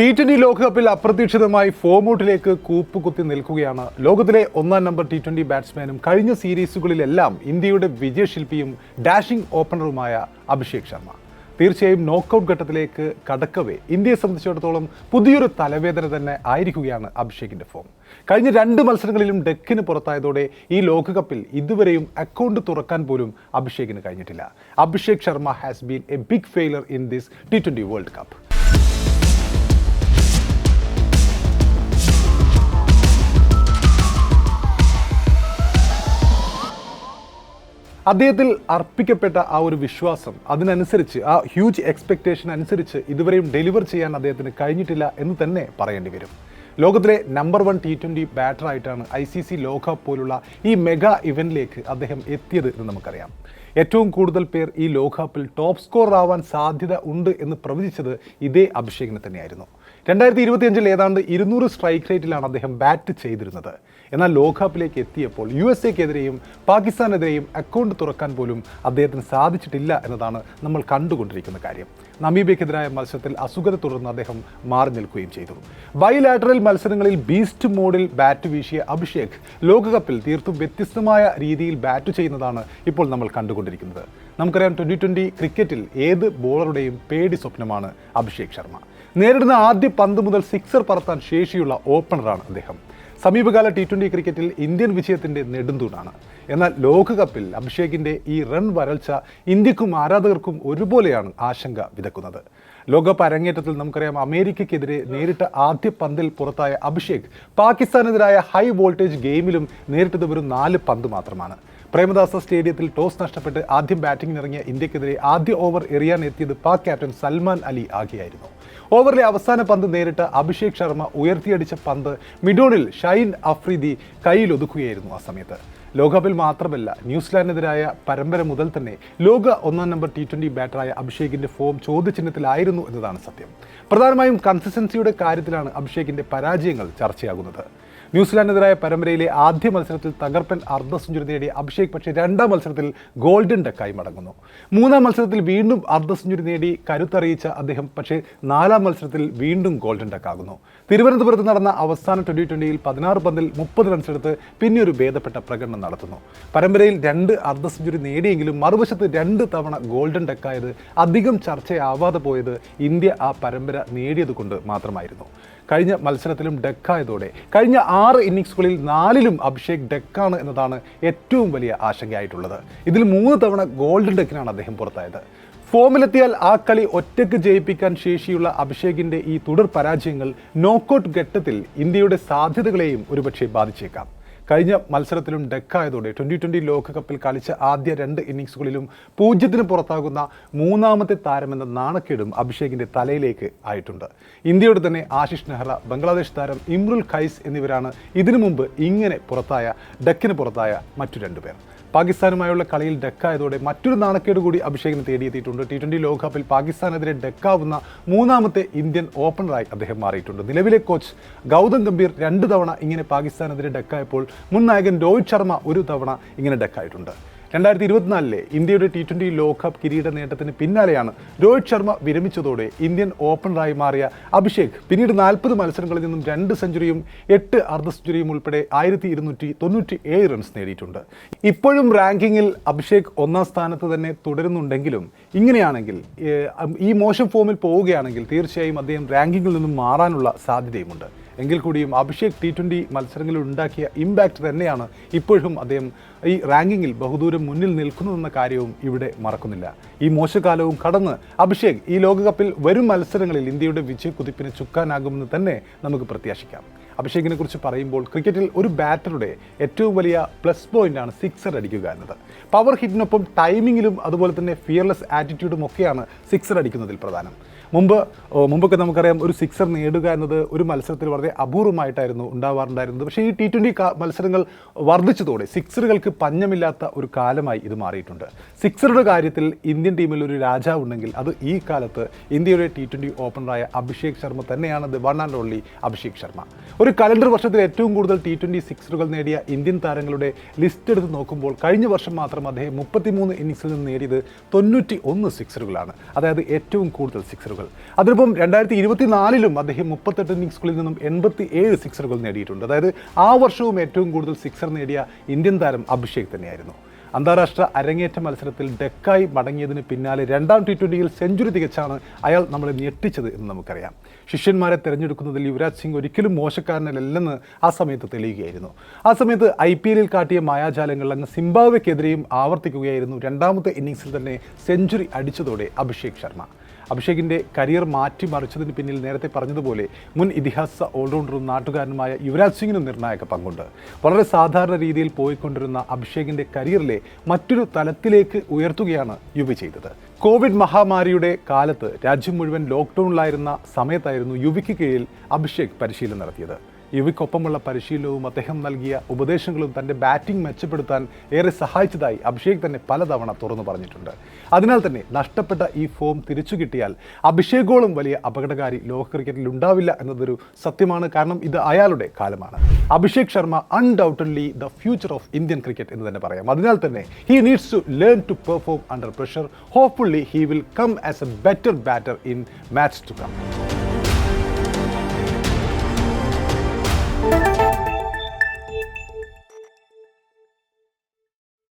T twenty ലോകകപ്പിൽ അപ്രതീക്ഷിതമായി ഫോമൗട്ടിലേക്ക് കൂപ്പുകുത്തി നിൽക്കുകയാണ്. ലോകത്തിലെ ഒന്നാം നമ്പർ ടി ട്വന്റി ബാറ്റ്സ്മാനും കഴിഞ്ഞ സീരീസുകളിലെല്ലാം ഇന്ത്യയുടെ വിജയശില്പിയും ഡാഷിംഗ് ഓപ്പണറുമായ അഭിഷേക് ശർമ്മ. തീർച്ചയായും നോക്കൗട്ട് ഘട്ടത്തിലേക്ക് കടക്കവേ. ഇന്ത്യയെ സംബന്ധിച്ചിടത്തോളം പുതിയൊരു തലവേദന തന്നെ ആയിരിക്കുകയാണ് അഭിഷേകിന്റെ ഫോം കഴിഞ്ഞ രണ്ട് മത്സരങ്ങളിലും ഡെക്കിന് പുറത്തായതോടെ ഈ ലോകകപ്പിൽ ഇതുവരെയും അക്കൗണ്ട് തുറക്കാൻ പോലും അഭിഷേകിന് കഴിഞ്ഞിട്ടില്ല. Abhishek Sharma has been a big failure in this T twenty World Cup അദ്ദേഹത്തിൽ അർപ്പിക്കപ്പെട്ട ആ ഒരു വിശ്വാസം അതിനനുസരിച്ച് ആ ഹ്യൂജ് എക്സ്പെക്റ്റേഷൻ അനുസരിച്ച് ഇതുവരെയും ഡെലിവർ ചെയ്യാൻ അദ്ദേഹത്തിന് കഴിഞ്ഞിട്ടില്ല എന്ന് തന്നെ പറയേണ്ടി വരും. ലോകത്തിലെ നമ്പർ വൺ ടി ട്വന്റി ബാറ്ററായിട്ടാണ് ഐ സി സി ലോകകപ്പ് പോലുള്ള ഈ മെഗാ ഇവന്റിലേക്ക് അദ്ദേഹം എത്തിയത് എന്ന് നമുക്കറിയാം. ഏറ്റവും കൂടുതൽ പേർ ഈ ലോകകപ്പിൽ ടോപ്പ് സ്കോർ ആവാൻ സാധ്യത ഉണ്ട് എന്ന് പ്രവചിച്ചത് ഇതേ അഭിഷേകിനെ തന്നെയായിരുന്നു. രണ്ടായിരത്തി ഇരുപത്തിയഞ്ചിൽ ഏതാണ്ട് ഇരുന്നൂറ് സ്ട്രൈക്ക് റേറ്റിലാണ് അദ്ദേഹം ബാറ്റ് ചെയ്തിരുന്നത്. എന്നാൽ ലോകകപ്പിലേക്ക് എത്തിയപ്പോൾ യു എസ് എക്കെതിരെയും പാകിസ്ഥാനെതിരെയും അക്കൗണ്ട് തുറക്കാൻ പോലും അദ്ദേഹത്തിന് സാധിച്ചിട്ടില്ല എന്നതാണ് നമ്മൾ കണ്ടുകൊണ്ടിരിക്കുന്ന കാര്യം. നമീബിയക്കെതിരായ മത്സരത്തിൽ അസുഖത്തെ തുടർന്ന് അദ്ദേഹം മാറി നിൽക്കുകയും ചെയ്തു. ബൈലാറ്ററൽ മത്സരങ്ങളിൽ ബീസ്റ്റ് മോഡിൽ ബാറ്റ് വീശിയ അഭിഷേക് ലോകകപ്പിൽ തീർത്തും വ്യത്യസ്തമായ രീതിയിൽ ബാറ്റ് ചെയ്യുന്നതാണ് ഇപ്പോൾ നമ്മൾ കണ്ടുകൊണ്ടിരിക്കുന്നത്. നമുക്കറിയാം ട്വന്റി ട്വന്റി ക്രിക്കറ്റിൽ ഏത് ബോളറുടെയും പേടി സ്വപ്നമാണ് അഭിഷേക് ശർമ്മ. നേരിടുന്ന ആദ്യ പന്ത് മുതൽ സിക്സർ പറത്താൻ ശേഷിയുള്ള ഓപ്പണറാണ് അദ്ദേഹം. സമീപകാല ടി ട്വന്റി ക്രിക്കറ്റിൽ ഇന്ത്യൻ വിജയത്തിന്റെ നെടുന്തൂണാണ് എന്നാൽ ലോകകപ്പിൽ അഭിഷേകിന്റെ ഈ റൺ വരൾച്ച ഇന്ത്യക്കും ആരാധകർക്കും ഒരുപോലെയാണ് ആശങ്ക വിതക്കുന്നത്. ലോകകപ്പ് അരങ്ങേറ്റത്തിൽ നമുക്കറിയാം അമേരിക്കയ്ക്കെതിരെ നേരിട്ട ആദ്യ പന്തിൽ പുറത്തായ അഭിഷേക് പാകിസ്ഥാനെതിരായ ഹൈ വോൾട്ടേജ് ഗെയിമിലും നേരിട്ടത് വെറും നാല് പന്ത് മാത്രമാണ്. പ്രേമദാസ സ്റ്റേഡിയത്തിൽ ടോസ് നഷ്ടപ്പെട്ട് ആദ്യം ബാറ്റിംഗിന് ഇറങ്ങിയ ഇന്ത്യക്കെതിരെ ആദ്യ ഓവർ എറിയാൻ എത്തിയത് പാക് ക്യാപ്റ്റൻ സൽമാൻ അലി ആകെയായിരുന്നു. ഓവറിലെ അവസാന പന്ത് നേരിട്ട് അഭിഷേക് ശർമ്മ ഉയർത്തിയടിച്ച പന്ത് മിഡോണിൽ ഷൈൻ അഫ്രീദി കയ്യിലൊതുക്കുകയായിരുന്നു ആ സമയത്ത്. ലോകകപ്പിൽ മാത്രമല്ല ന്യൂസിലാൻഡിനെതിരായ പരമ്പര മുതൽ തന്നെ ലോക ഒന്നാം നമ്പർ ടി ട്വന്റി ബാറ്ററായ അഭിഷേകിന്റെ ഫോം ചോദ്യചിഹ്നത്തിലായിരുന്നു എന്നതാണ് സത്യം. പ്രധാനമായും കൺസിസ്റ്റൻസിയുടെ കാര്യത്തിലാണ് അഭിഷേകിന്റെ പരാജയങ്ങൾ ചർച്ചയാകുന്നത്. ന്യൂസിലാൻഡിനെതിരായ പരമ്പരയിലെ ആദ്യ മത്സരത്തിൽ തകർപ്പൻ അർദ്ധ സെഞ്ചുറി നേടിയ അഭിഷേക് പക്ഷേ രണ്ടാം മത്സരത്തിൽ ഗോൾഡൻ ഡക്കായി മടങ്ങുന്നു. മൂന്നാം മത്സരത്തിൽ വീണ്ടും അർദ്ധ സെഞ്ചുറി നേടി കരുത്തറിയിച്ച അദ്ദേഹം പക്ഷേ നാലാം മത്സരത്തിൽ വീണ്ടും ഗോൾഡൻ ഡക്കാകുന്നു. തിരുവനന്തപുരത്ത് നടന്ന അവസാന ട്വന്റി ട്വന്റിയിൽ പതിനാറ് പന്തിൽ മുപ്പത് റൺസെടുത്ത് പിന്നെ ഒരു ഭേദപ്പെട്ട പ്രകടനം നടത്തുന്നു. പരമ്പരയിൽ രണ്ട് അർദ്ധ സെഞ്ചുറി നേടിയെങ്കിലും മറുവശത്ത് രണ്ട് തവണ ഗോൾഡൻ ഡക്കായത് അധികം ചർച്ചയാവാതെ പോയത് ഇന്ത്യ ആ പരമ്പര നേടിയതുകൊണ്ട് മാത്രമായിരുന്നു. കഴിഞ്ഞ മത്സരത്തിലും ഡെക്കായതോടെ കഴിഞ്ഞ ആറ് ഇന്നിങ്സുകളിൽ നാലിലും അഭിഷേക് ഡെക്കാണ് എന്നതാണ് ഏറ്റവും വലിയ ആശങ്കയായിട്ടുള്ളത്. ഇതിൽ മൂന്ന് തവണ ഗോൾഡൻ ഡെക്കിനാണ് അദ്ദേഹം പുറത്തായത്. ഫോമിലെത്തിയാൽ ആ കളി ഒറ്റയ്ക്ക് ജയിപ്പിക്കാൻ ശേഷിയുള്ള അഭിഷേകിന്റെ ഈ തുടർ പരാജയങ്ങൾ നോക്കൌട്ട് ഘട്ടത്തിൽ ഇന്ത്യയുടെ സാധ്യതകളെയും ഒരുപക്ഷെ ബാധിച്ചേക്കാം. കഴിഞ്ഞ മത്സരത്തിലും ഡെക്കായതോടെ ട്വന്റി ട്വന്റി ലോകകപ്പിൽ കളിച്ച ആദ്യ രണ്ട് ഇന്നിങ്സുകളിലും പൂജ്യത്തിന് പുറത്താകുന്ന മൂന്നാമത്തെ താരമെന്ന നാണക്കേടും അഭിഷേകിന്റെ തലയിലേക്ക് ആയിട്ടുണ്ട്. ഇന്ത്യയുടെ തന്നെ ആശിഷ് നെഹ്റ ബംഗ്ലാദേശ് താരം ഇമ്രുൽ ഖൈസ് എന്നിവരാണ് ഇതിനു മുമ്പ് ഇങ്ങനെ പുറത്തായ ഡെക്കിന് പുറത്തായ മറ്റു രണ്ടുപേർ. പാകിസ്ഥാനുമായുള്ള കളിയിൽ ഡെക്കായതോടെ മറ്റൊരു നാണക്കേട് കൂടി അഭിഷേകിന് തേടിയെത്തിയിട്ടുണ്ട്. ടി ട്വന്റി ലോകകപ്പിൽ പാകിസ്ഥാനെതിരെ ഡെക്കാവുന്ന മൂന്നാമത്തെ ഇന്ത്യൻ ഓപ്പണറായി അദ്ദേഹം മാറിയിട്ടുണ്ട്. നിലവിലെ കോച്ച് ഗൗതം ഗംഭീർ രണ്ട് തവണ ഇങ്ങനെ പാകിസ്ഥാനെതിരെ ഡെക്കായപ്പോൾ മുൻ നായകൻ രോഹിത് ശർമ്മ ഒരു തവണ ഇങ്ങനെ ഡെക്കായിട്ടുണ്ട്. രണ്ടായിരത്തി ഇരുപത്തിനാലിലെ ഇന്ത്യയുടെ ടി ട്വന്റി ലോകകപ്പ് കിരീട നേട്ടത്തിന് പിന്നാലെയാണ് രോഹിത് ശർമ്മ വിരമിച്ചതോടെ ഇന്ത്യൻ ഓപ്പണറായി മാറിയ അഭിഷേക്. പിന്നീട് നാൽപ്പത് മത്സരങ്ങളിൽ നിന്നും രണ്ട് സെഞ്ചുറിയും എട്ട് അർദ്ധ സെഞ്ചുറിയും ഉൾപ്പെടെ ആയിരത്തി ഇരുന്നൂറ്റി തൊണ്ണൂറ്റി ഏഴ് റൺസ് നേടിയിട്ടുണ്ട്. ഇപ്പോഴും റാങ്കിങ്ങിൽ അഭിഷേക് ഒന്നാം സ്ഥാനത്ത് തന്നെ തുടരുന്നുണ്ടെങ്കിലും ഇങ്ങനെയാണെങ്കിൽ ഈ മോശം ഫോമിൽ പോവുകയാണെങ്കിൽ തീർച്ചയായും അദ്ദേഹം റാങ്കിങ്ങിൽ നിന്നും മാറാനുള്ള സാധ്യതയുമുണ്ട്. എങ്കിൽ കൂടിയും അഭിഷേക് ടി ട്വന്റി മത്സരങ്ങളിൽ ഉണ്ടാക്കിയ ഇമ്പാക്റ്റ് തന്നെയാണ് ഇപ്പോഴും അദ്ദേഹം ഈ റാങ്കിങ്ങിൽ ബഹുദൂരം മുന്നിൽ നിൽക്കുന്നതെന്ന കാര്യവും ഇവിടെ മറക്കുന്നില്ല. ഈ മോശകാലവും കടന്ന് അഭിഷേക് ഈ ലോകകപ്പിൽ വരും മത്സരങ്ങളിൽ ഇന്ത്യയുടെ വിജയക്കുതിപ്പിന് ചുക്കാനാകുമെന്ന് തന്നെ നമുക്ക് പ്രത്യാശിക്കാം. അഭിഷേകിനെ കുറിച്ച് പറയുമ്പോൾ ക്രിക്കറ്റിൽ ഒരു ബാറ്ററുടെ ഏറ്റവും വലിയ പ്ലസ് പോയിന്റാണ് സിക്സർ അടിക്കുക എന്നത്. പവർ ഹിറ്റിനൊപ്പം ടൈമിങ്ങിലും അതുപോലെ തന്നെ ഫിയർലെസ് ആറ്റിറ്റ്യൂഡും ഒക്കെയാണ് സിക്സർ അടിക്കുന്നതിൽ പ്രധാനം. മുമ്പ് മുമ്പൊക്കെ നമുക്കറിയാം ഒരു സിക്സർ നേടുക എന്നത് ഒരു മത്സരത്തിൽ വളരെ അപൂർവമായിട്ടായിരുന്നു ഉണ്ടാവാറുണ്ടായിരുന്നത്. പക്ഷേ ഈ ടി ട്വന്റി മത്സരങ്ങൾ വർദ്ധിച്ചതോടെ സിക്സറുകൾക്ക് പഞ്ഞമില്ലാത്ത ഒരു കാലമായി ഇത് മാറിയിട്ടുണ്ട്. സിക്സറുടെ കാര്യത്തിൽ ഇന്ത്യൻ ടീമിൽ ഒരു രാജാവ് ഉണ്ടെങ്കിൽ അത് ഈ കാലത്ത് ഇന്ത്യയുടെ ടി ട്വന്റി ഓപ്പണറായ അഭിഷേക് ശർമ്മ തന്നെയാണ് the one and only Abhishek Sharma. ഒരു കലണ്ടർ വർഷത്തിൽ ഏറ്റവും കൂടുതൽ ടി ട്വന്റി സിക്സറുകൾ നേടിയ ഇന്ത്യൻ താരങ്ങളുടെ ലിസ്റ്റ് എടുത്ത് നോക്കുമ്പോൾ കഴിഞ്ഞ വർഷം മാത്രം അദ്ദേഹം മുപ്പത്തിമൂന്ന് ഇന്നിങ്സിൽ നിന്ന് നേടിയത് തൊണ്ണൂറ്റി ഒന്ന് സിക്സറുകളാണ്. അതായത് ഏറ്റവും കൂടുതൽ സിക്സറുകൾ. സിക്സറുകൾ അതിനൊപ്പം രണ്ടായിരത്തി ഇരുപത്തി നാലിലും അദ്ദേഹം മുപ്പത്തെട്ട് ഇന്നിങ്സുകളിൽ നിന്നും എൺപത്തി ഏഴ് സിക്സറുകൾ നേടിയിട്ടുണ്ട്. അതായത് ആ വർഷവും ഏറ്റവും കൂടുതൽ സിക്സർ നേടിയ ഇന്ത്യൻ താരം അഭിഷേക് തന്നെയായിരുന്നു. അന്താരാഷ്ട്ര അരങ്ങേറ്റ മത്സരത്തിൽ ഡെക്കായി മടങ്ങിയതിന് പിന്നാലെ രണ്ടാം ടി ട്വന്റിയിൽ സെഞ്ചുറി തികച്ചാണ് അയാൾ നമ്മളെ ഞെട്ടിച്ചത് എന്ന് നമുക്കറിയാം. ശിഷ്യന്മാരെ തിരഞ്ഞെടുക്കുന്നതിൽ യുവരാജ് സിംഗ് ഒരിക്കലും മോശക്കാരനല്ലെന്ന് ആ സമയത്ത് തെളിയുകയായിരുന്നു. ആ സമയത്ത് ഐ പി എല്ലിൽ കാട്ടിയ മായാജാലങ്ങൾ അങ്ങ് സിംബാബ്വെക്കെതിരെയും ആവർത്തിക്കുകയായിരുന്നു. രണ്ടാമത്തെ ഇന്നിങ്സിൽ തന്നെ സെഞ്ചുറി അടിച്ചതോടെ അഭിഷേക് ശർമ്മ. അഭിഷേകിന്റെ കരിയർ മാറ്റിമറിച്ചതിന് പിന്നിൽ നേരത്തെ പറഞ്ഞതുപോലെ മുൻ ഇതിഹാസ ഓൾറൗണ്ടറും നാട്ടുകാരനുമായ യുവരാജ് സിംഗിനും നിർണായക പങ്കുണ്ട്. വളരെ സാധാരണ രീതിയിൽ പോയിക്കൊണ്ടിരുന്ന അഭിഷേകിന്റെ കരിയറിലെ മറ്റൊരു തലത്തിലേക്ക് ഉയർത്തുകയാണ് യുവി ചെയ്തത്. കോവിഡ് മഹാമാരിയുടെ കാലത്ത് രാജ്യം മുഴുവൻ ലോക്ക്ഡൗണിലായിരുന്ന സമയത്തായിരുന്നു യുവിക്ക് കീഴിൽ അഭിഷേക് പരിശീലനം നടത്തിയത്. യുവിക്കൊപ്പമുള്ള പരിശീലനവും അദ്ദേഹം നൽകിയ ഉപദേശങ്ങളും തന്റെ ബാറ്റിംഗ് മെച്ചപ്പെടുത്താൻ ഏറെ സഹായിച്ചതായി അഭിഷേക് തന്നെ പലതവണ തുറന്നു പറഞ്ഞിട്ടുണ്ട്. അതിനാൽ തന്നെ നഷ്ടപ്പെട്ട ഈ ഫോം തിരിച്ചു കിട്ടിയാൽ അഭിഷേകോളം വലിയ അപകടകാരി ലോക ക്രിക്കറ്റിൽ ഉണ്ടാവില്ല എന്നതൊരു സത്യമാണ്. കാരണം ഇത് അയാളുടെ കാലമാണ്. Abhishek Sharma undoubtedly the future of Indian cricket എന്ന് തന്നെ പറയാം. അതിനാൽ തന്നെ he needs to learn to perform under pressure hopefully he will come as a better batter in match to come